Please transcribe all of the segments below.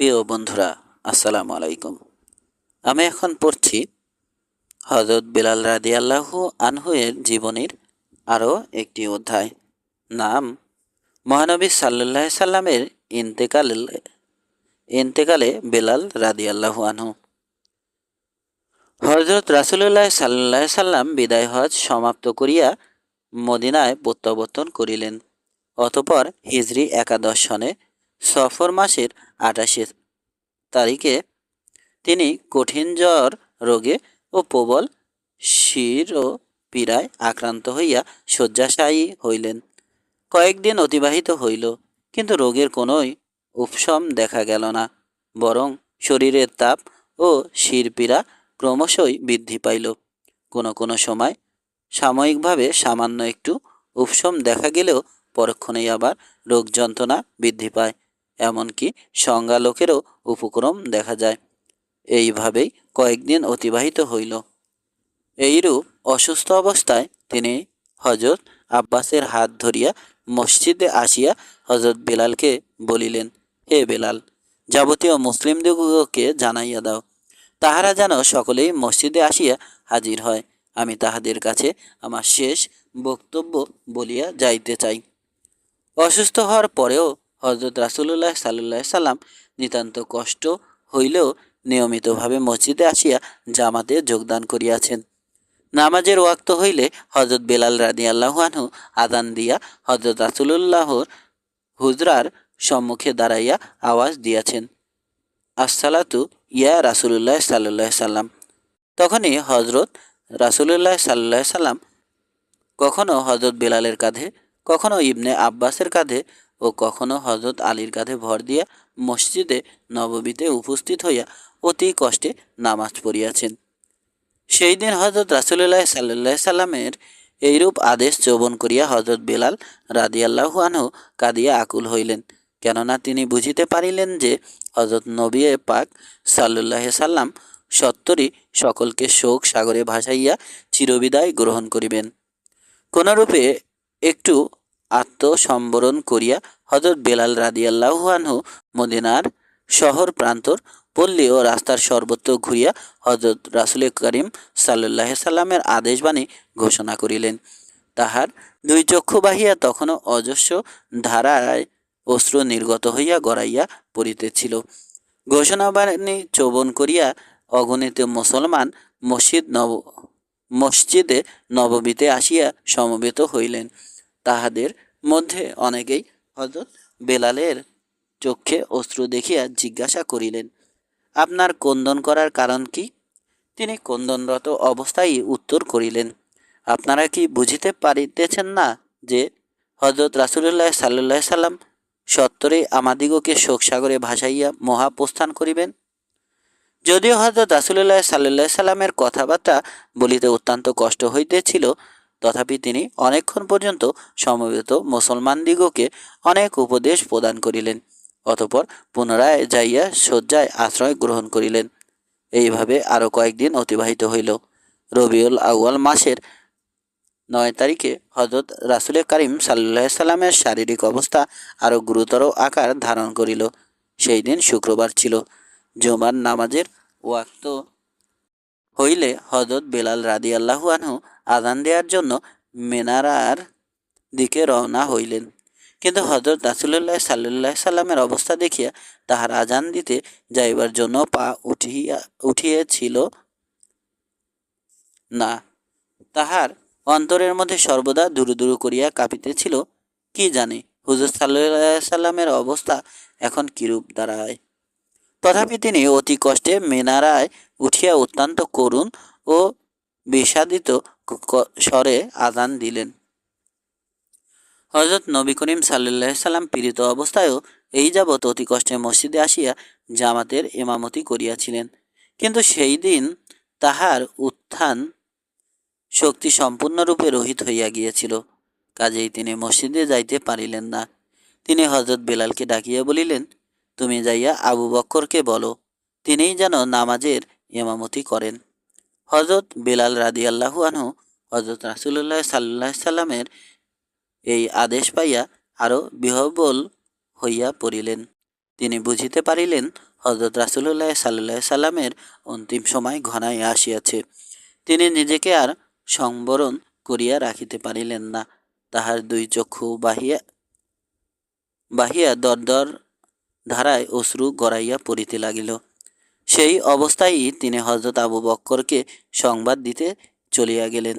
প্রিয় বন্ধুরা, আসসালামু আলাইকুম। আমি এখন পড়ছি হজরত বিলাল রাদি আল্লাহু আনহুয়ের জীবনীর আরও একটি অধ্যায়। নাম, মহানবী সাল্লাহ সাল্লামের ইন্তেকাল, ইন্তেকালে বেলাল রাদি আল্লাহু আনহু হজরত রাসুল্লাহ সাল্লাহ সাল্লাম বিদায় হজ সমাপ্ত করিয়া মদিনায় প্রত্যাবর্তন করিলেন, অতপর হিজরি একাদশ সনে সফর মাসের আঠাশে তারিখে তিনি কঠিন জ্বর, রোগে ও প্রবল শির ও পীড়ায় আক্রান্ত হইয়া শয্যাশায়ী হইলেন। কয়েকদিন অতিবাহিত হইল, কিন্তু রোগের কোনোই উপশম দেখা গেল না, বরং শরীরের তাপ ও শিরপীড়া ক্রমশই বৃদ্ধি পাইল। কোনো কোনো সময় সাময়িকভাবে সামান্য একটু উপশম দেখা গেলেও পরক্ষণেই আবার রোগ যন্ত্রণা বৃদ্ধি পায়। এমনকি সংজ্ঞা লোকেরও উপক্রম দেখা যায়। এইভাবেই কয়েকদিন অতিবাহিত হইল। এইরূপ অসুস্থ অবস্থায় তিনি হজরত আব্বাসের হাত ধরিয়া মসজিদে আসিয়া হজরত বেলালকে বলিলেন, হে বেলাল, যাবতীয় মুসলিমদিগকে জানাইয়া দাও। তাহারা যেন সকলেই মসজিদে আসিয়া হাজির হয়। আমি তাহাদের কাছে আমার শেষ বক্তব্য বলিয়া যাইতে চাই। অসুস্থ হওয়ার পরেও হজরত রাসুল্লাহ সাল্লাহ সাল্লাম নিতান্ত কষ্ট হইলেও নিয়মিতভাবে মসজিদে আসিয়া জামাতে যোগদান করিয়াছেন। নামাজের ওয়াক্ত হইলে হজরত বেলাল রাদি আল্লাহানহু আদান দিয়া হজরত রাসুলুল্লাহর হুজরার সম্মুখে দাঁড়াইয়া আওয়াজ দিয়াছেন, আসসালাতু ইয়া রাসুলুল্লাহ সাল্লাহ সাল্লাম। তখনই হজরত রাসুলুল্লাহ সাল্লাহ সাল্লাম কখনো হজরত বেলালের কাঁধে, কখনো ইবনে আব্বাসের কাঁধে ও কখনো হজরত আলীর কাঁধে ভর দিয়া মসজিদে নববীতে উপস্থিত হইয়া অতি কষ্টে নামাজ পড়িয়াছেন। সেই দিন হজরত রাসুল্লাহ সাল্লাহ সাল্লামের এইরূপ আদেশ চৌবন করিয়া হজরত বেলাল রাদিয়াল্লাহু আনহু কাঁদিয়া আকুল হইলেন, কেননা তিনি বুঝিতে পারিলেন যে হজরত নবী পাক সাল্লাহ সাল্লাম সত্তরই সকলকে শোক সাগরে ভাসাইয়া চিরবিদায় গ্রহণ করিবেন। কোনরূপে একটু আত্মসম্বরণ করিয়া হজরত বেলাল রাদিয়াল্লাহু আনহু মদিনার শহর প্রান্তর পল্লী ও রাস্তার সর্বত্র ঘুরিয়া হজরত রাসুল করিম সাল্লাহ সাল্লামের আদেশবাণী ঘোষণা করিলেন। তাহার দুই চক্ষু বাহিয়া তখনও অজস্র ধারায় অশ্রু নির্গত হইয়া গড়াইয়া পড়িতেছিল। ঘোষণাবাণী চৌবন করিয়া অগণিত মুসলমান মসজিদ নব মসজিদে নববীতে আসিয়া সমবেত হইলেন। তাহাদের মধ্যে অনেকেই হজরত বেলালের চক্ষে অশ্রু দেখিয়া জিজ্ঞাসা করিলেন, আপনার কন্দন করার কারণ কি? তিনি কন্দনরত অবস্থায় উত্তর করিলেন, আপনারা কি বুঝিতে পারিতেছেন না যে হজরত রাসুল্লাহ সাল্লাহ সাল্লাম সত্তরে আমাদিগকে শোকসাগরে ভাসাইয়া মহাপ্রস্থান করিবেন? যদিও হজরত রাসুল্লাহ সাল্লাহ সাল্লামের কথাবার্তা বলিতে অত্যন্ত কষ্ট হইতেছিল তথাপি তিনি অনেকক্ষণ পর্যন্ত সমবেত মুসলমানদিগকে অনেক উপদেশ প্রদান করিলেন, অতপর পুনরায় যাইয়া শয্যায় আশ্রয় গ্রহণ করিলেন। এইভাবে আরও কয়েকদিন অতিবাহিত হইল। রবিউল আউয়াল মাসের নয় তারিখে হজরত রাসুলের করিম সাল্লাহ সাল্লামের শারীরিক অবস্থা আরও গুরুতর আকার ধারণ করিল। সেই দিন শুক্রবার ছিল। জুমার নামাজের ওয়াক্ত হইলে হজরত বেলাল রাদি আল্লাহু আনহু আদান দেওয়ার জন্য মেনারার দিকে রওনা হইলেন। কিন্তু হজরত রাসুল্লাহ সাল্লাহ সাল্লামের অবস্থা দেখিয়া তাহার আজান দিতে যাইবার জন্য পা উঠিয়া, উঠিয়েছিল না। তাহার অন্তরের মধ্যে সর্বদা দুরু দুরু করিয়া কাঁপিতেছিল। কি জানে হুজুর সাল্লাহ সাল্লামের অবস্থা এখন কিরূপ দাঁড়ায়। তথাপি তিনি অতি কষ্টে মেনারায় উঠিয়া অত্যন্ত করুণ ও বিষাদিত স্বরে আদান দিলেন। হজরত নবী করিম সাল্লাহ সাল্লাম পীড়িত অবস্থায়ও এই যাবৎ অতি কষ্টে মসজিদে আসিয়া জামাতের এমামতি করিয়াছিলেন। কিন্তু সেই দিন তাহার উত্থান শক্তি সম্পূর্ণরূপে রহিত হইয়া গিয়েছিল। কাজেই তিনি মসজিদে যাইতে পারিলেন না। তিনি হজরত বেলালকে ডাকিয়া বলিলেন তুমি যাইয়া আবু বক্করকে বলো, তিনিই যেন নামাজের এমামতি করেন। হজরত বেলাল রাদি আল্লাহু আনহু হজরত রাসুল্লাহ সাল্লাহ সাল্লামের এই আদেশ পাইয়া আরও বিহবল হইয়া পড়িলেন। তিনি বুঝিতে পারিলেন হজরত রাসুল্লাহ সাল্লাহ সাল্লামের অন্তিম সময় ঘনায় আসিয়াছে। তিনি নিজেকে আর সংবরণ করিয়া রাখিতে পারিলেন না। তাহার দুই চক্ষু বাহিয়া বাহিয়া দরদর ধারায় অশ্রু গড়াইয়া পড়িতে লাগিল। সেই অবস্থায় তিনি হজরত আবু বক্করকে সংবাদ দিতে চলিয়া গেলেন।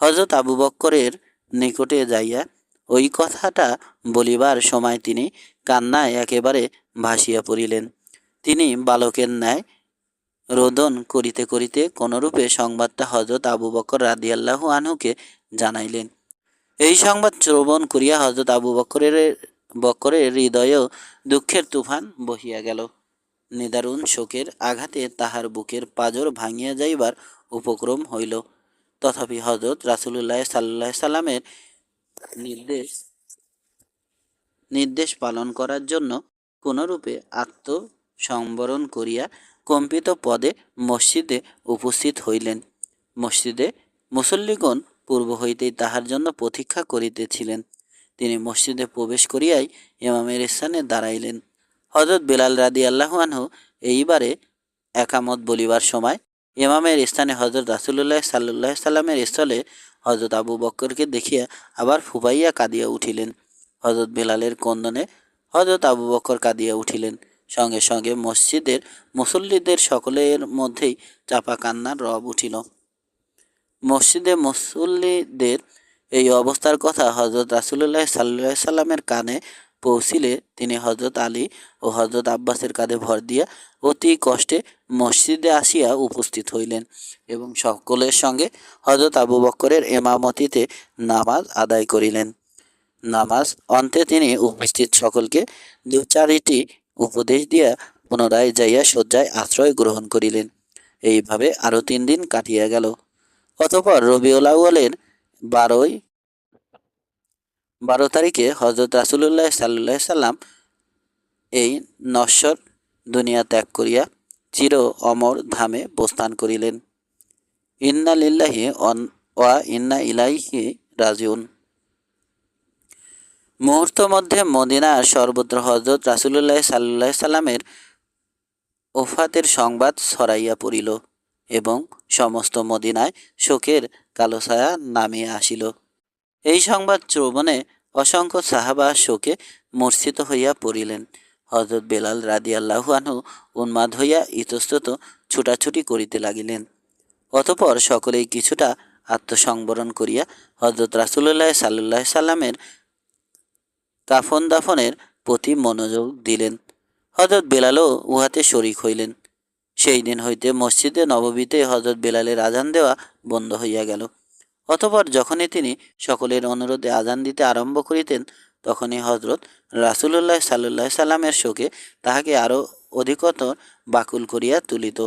হজরত আবু বক্করের নিকটে যাইয়া ওই কথাটা বলিবার সময় তিনি কান্নায় একেবারে ভাসিয়া পড়িলেন। তিনি বালকের ন্যায় রোদন করিতে করিতে কোনরূপে সংবাদটা হজরত আবু বক্কর রাদিয়াল্লাহু আনহুকে জানাইলেন। এই সংবাদ শ্রবণ করিয়া হজরত আবু বকরের বকরের হৃদয়েও দুঃখের তুফান বহিয়া গেল। নিদারুণ শোকের আঘাতে তাহার বুকের পাজর ভাঙিয়া যাইবার উপক্রম হইল। তথাপি হজরত রাসুলুল্লাহ সাল্লাহ সাল্লামের নির্দেশ নির্দেশ পালন করার জন্য কোনরূপে আত্মসংবরণ করিয়া কম্পিত পদে মসজিদে উপস্থিত হইলেন। মসজিদে মুসল্লিগণ পূর্ব হইতেই তাহার জন্য প্রতীক্ষা করিতেছিলেন। তিনি মসজিদে প্রবেশ করিয়াই ইমামের স্থানে দাঁড়াইলেন। হজরত বেলাল রাদি আল্লাহানহু এইবারে একামত বলিবার সময় ইমামের স্থানে হজরত রাসুল্লাহ সাল্লাহ সাল্লামের স্থলে হজরত আবু বক্করকে দেখিয়া আবার ফুপাইয়া কাঁদিয়া উঠিলেন। হজরত বেলালের কন্দনে হজরত আবু বক্কর কাঁদিয়া উঠিলেন। সঙ্গে সঙ্গে মসজিদের মুসল্লিদের সকলের মধ্যেই চাপা কান্নার রব উঠিল। মসজিদে মুসল্লিদের এই অবস্থার কথা হজরত রাসুল্লাহ সাল্লাহ সাল্লামের কানে পৌঁছিলে। তিনি হজরত আলী ও হজরত আব্বাসের কাঁধে ভর দিয়া অতি কষ্টে মসজিদে আসিয়া উপস্থিত হইলেন এবং সকলের সঙ্গে হজরত আবু বক্করের এমামতিতে নামাজ আদায় করিলেন। নামাজ অন্তে তিনি উপস্থিত সকলকে দু চারিটি উপদেশ দিয়া পুনরায় যাইয়া শয্যায় আশ্রয় গ্রহণ করিলেন। এইভাবে আরও তিন দিন কাটিয়া গেল। অতপর রবিউল আউ্বালের বারোই। বারো তারিখে হজরত রাসুল্লাহ সাল্লাহ সাল্লাম এই নশ্বর দুনিয়া ত্যাগ করিয়া চির অমর ধামে প্রস্থান করিলেন। ইন্না লিল্লাহি ওয়া ইন্না ইলাইহি রাজিউন। মুহূর্ত মধ্যে মদিনার সর্বত্র হজরত রাসুল্লাহ সাল্লাহ সাল্লামের ওফাতের সংবাদ ছড়াইয়া পড়িল এবং সমস্ত মদিনায় শোকের কালো ছায়া নামিয়া আসিল। এই সংবাদ শ্রবণে অসংখ্য সাহাবা শোকে মূর্ছিত হইয়া পড়িলেন। হজরত বেলাল রাদিয়াল্লাহু আনহু উন্মাদ হইয়া ইতস্তত ছুটাছুটি করিতে লাগিলেন। অতপর সকলেই কিছুটা আত্মসংবরণ করিয়া হজরত রাসুল্লাহ সাল্লাহ সাল্লামের কাফন দাফনের প্রতি মনোযোগ দিলেন। হজরত বেলালও উহাতে শরিক হইলেন। সেই দিন হইতে মসজিদে নববীতে হজরত বেলালের আজান দেওয়া বন্ধ হইয়া গেল। অতপর যখনই তিনি সকলের অনুরোধে আজান দিতে আরম্ভ করিতেন, তখনই হজরত রাসুলুল্লাহ সাল্লাহ সাল্লামের শোকে তাহাকে আরও অধিকতর বাকুল করিয়া তুলিত।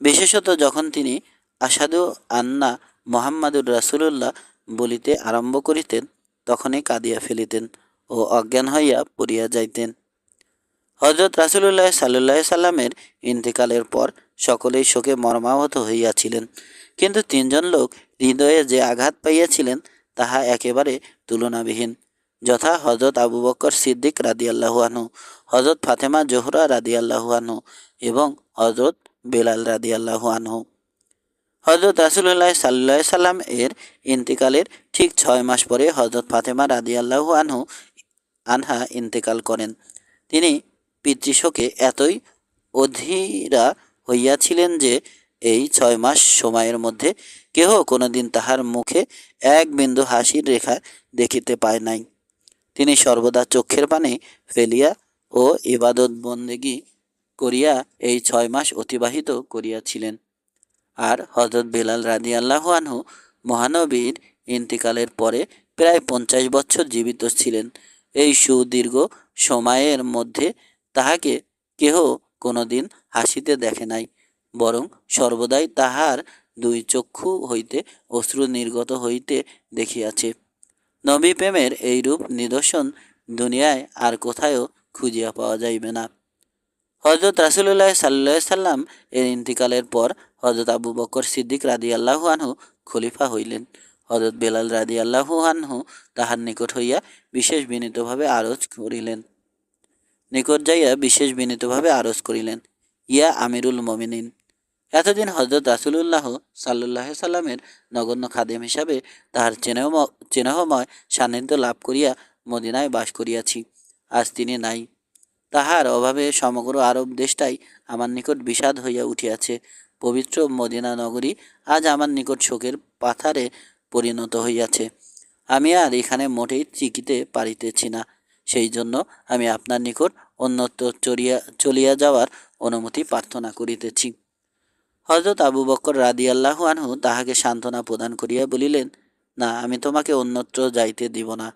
বিশেষত যখন তিনি আসাদু আন্না মোহাম্মদুর রাসুলুল্লাহ বলিতে আরম্ভ করিতেন, তখনই কাঁদিয়া ফেলিতেন ও অজ্ঞান হইয়া পড়িয়া যাইতেন। হজরত রাসুলুল্লাহ সাল্লাহ সাল্লামের ইন্তেকালের পর সকলেই শোকে মর্মাহত হইয়াছিলেন। কিন্তু তিনজন লোক হৃদয়ে যে আঘাত পাইয়াছিলেন, তাহা একেবারে তুলনাবিহীন। যথা হজরত আবু বক্কর সিদ্দিক রাদি আল্লাহুয়ানহু হজরত ফাতেমা জোহরা রাদি আল্লাহুয়ানহু এবং হজরত বেলাল রাদি আল্লাহুয়ানহু হজরত রাসুল্লাহ সাল্লাহ সাল্লাম এর ইন্তেকালের ঠিক ছয় মাস পরে হজরত ফাতেমা রাদি আল্লাহু আনহু, আনহা ইন্তেকাল করেন। তিনি পিতৃশোকে এতই অধীরা হইয়াছিলেন যে এই ছয় মাস সময়ের মধ্যে কেহ কোনোদিন তাহার মুখে এক বিন্দু হাসির রেখা দেখিতে পায় নাই। তিনি সর্বদা চক্ষের পানে ফেলিয়া ও ইবাদত বন্দেগী করিয়া এই ছয় মাস অতিবাহিত করিয়াছিলেন। আর হজরত বেলাল রাজি আল্লাহু আনহু মহানবীর ইন্তিকালের পরে প্রায় পঞ্চাশ বছর জীবিত ছিলেন। এই সুদীর্ঘ সময়ের মধ্যে তাহাকে কেহ কোনোদিন হাসিতে দেখে নাই, বরং সর্বদাই তাহার দুই চক্ষু হইতে অশ্রু নির্গত হইতে দেখিয়াছে। নবী প্রেমের এইরূপ নিদর্শন দুনিয়ায় আর কোথায়ও খুঁজিয়া পাওয়া যাইবে না। হজরত রাসুল্লাহ সাল্লাহ সাল্লাম এর ইন্তিকালের পর হজরত আবু বকর সিদ্দিক রাদি আল্লাহু আনহু খলিফা হইলেন। হজরত বেলাল রাদি আল্লাহু আনহু তাহার নিকট হইয়া বিশেষ বিনীতভাবে আরজ করিলেন। নিকট যাইয়া বিশেষ বিনীতভাবে আরজ করিলেন, ইয়া আমিরুল মমিনিন। এতদিন হজরত রাসুলুল্লাহ সাল্লাহ সাল্লামের নগণ্য খাদেম হিসাবে তাহার চেনহ চেনহময় সান্নিধ্য লাভ করিয়া মদিনায় বাস করিয়াছি, আজ তিনি নাই। তাহার অভাবে সমগ্র আরব দেশটাই আমার নিকট বিষাদ হইয়া উঠিয়াছে, পবিত্র মদিনা নগরী আজ আমার নিকট শোকের পাথারে পরিণত হইয়াছে। আমি আর এখানে মোটেই চিকিতে পারিতেছি না। সেই জন্য আমি আপনার নিকট অন্যত্র চলিয়া চলিয়া যাওয়ার অনুমতি প্রার্থনা করিতেছি। হজরত আবু বক্কর রাদিয়াল্লাহু আনহু তাহাকে সান্ত্বনা প্রদান করিয়া বলিলেন, না, আমি তোমাকে অন্যত্র যাইতে দিব না।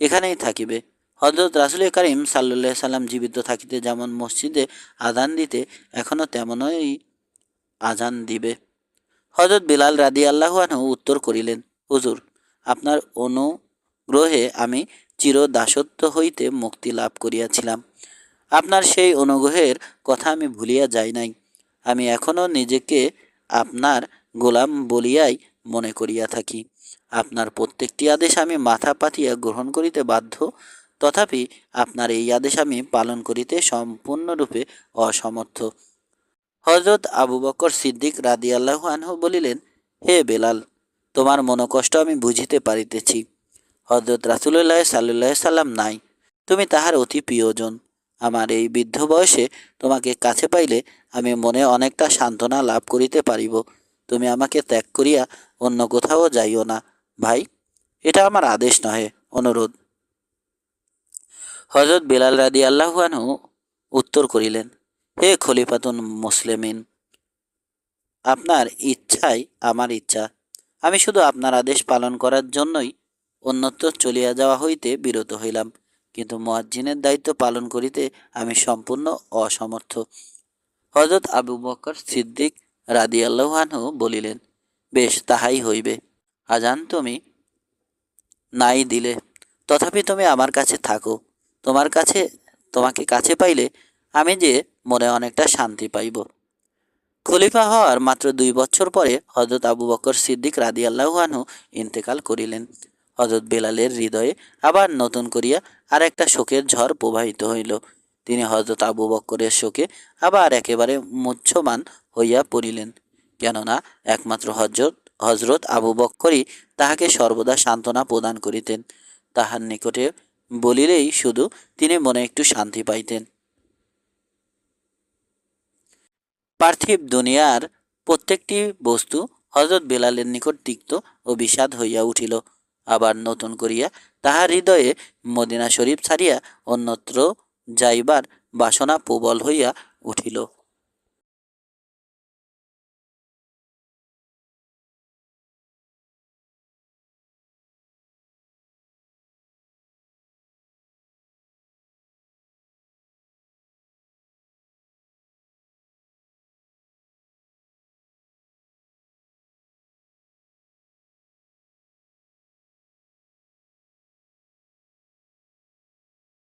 এখানেই থাকিবে। হজরত রাসুল করিম সাল্লাহ সাল্লাম জীবিত থাকিতে যেমন মসজিদে আজান দিতে এখনও তেমনই আজান দিবে। হজরত বিলাল রাদি আল্লাহ আনহু উত্তর করিলেন, হুজুর, আপনার অনুগ্রহে আমি চির দাসত্ব হইতে মুক্তি লাভ করিয়াছিলাম। আপনার সেই অনুগ্রহের কথা আমি ভুলিয়া যাই নাই। আমি এখনও নিজেকে আপনার গোলাম বলিয়াই মনে করিয়া থাকি। আপনার প্রত্যেকটি আদেশ আমি মাথা পাতিয়া গ্রহণ করিতে বাধ্য। তথাপি আপনার এই আদেশ আমি পালন করিতে সম্পূর্ণরূপে অসমর্থ। হজরত আবু বকর সিদ্দিক রাদি আল্লাহ আনহু বলিলেন, হে বেলাল, তোমার মনোকষ্ট আমি বুঝিতে পারিতেছি। হজরত রাসুল্লাহ সাল্লাহ সাল্লাম নাই। তুমি তাহার অতি প্রিয়জন। আমার এই বৃদ্ধ বয়সে তোমাকে কাছে পাইলে আমি মনে অনেকটা সান্ত্বনা লাভ করিতে পারিব। তুমি আমাকে ত্যাগ করিয়া অন্য কোথাও যাইও না। ভাই, এটা আমার আদেশ নহে, অনুরোধ। হজরত বেলাল রাদি আল্লাহানহু উত্তর করিলেন, হে খলিফাতুন মুসলিমিন, আপনার ইচ্ছাই আমার ইচ্ছা। আমি শুধু আপনার আদেশ পালন করার জন্যই অন্যত্র চলিয়া যাওয়া হইতে বিরত হইলাম। কিন্তু মোয়াজ্জিনের দায়িত্ব পালন করিতে আমি সম্পূর্ণ অসমর্থ। হজরত আবু বকর সিদ্দিক রাদি আল্লাহানহু বলিলেন, বেশ, তাহাই হইবে। আজান তুমি নাই দিলে। তথাপি তুমি আমার কাছে থাকো। তোমার কাছে, তোমাকে কাছে পাইলে আমি যে মনে অনেকটা শান্তি পাইব। খলিফা হওয়ার মাত্র দুই বছর পরে হজরত আবু বকর সিদ্দিক রাদি আল্লাহানহু ইন্তেকাল করিলেন। হজরত বেলালের হৃদয়ে আবার নতুন করিয়া আর একটা শোকের ঝড় প্রবাহিত হইল। তিনি হজরত আবু বক্করের শোকে আবার একেবারে মুচ্ছমান হইয়া পড়িলেন। কেননা একমাত্র হজরত হজরত আবু বক্করই তাহাকে সর্বদা সান্ত্বনা প্রদান করিতেন। তাহার নিকটে বলিলেই শুধু তিনি মনে একটু শান্তি পাইতেন। পার্থিব দুনিয়ার প্রত্যেকটি বস্তু হজরত বেলালের নিকট তিক্ত ও বিষাদ হইয়া উঠিল। আবার নতুন করিয়া তাহার হৃদয়ে মদিনা শরীফ ছাড়িয়া অন্যত্র যাইবার বাসনা প্রবল হইয়া উঠিল।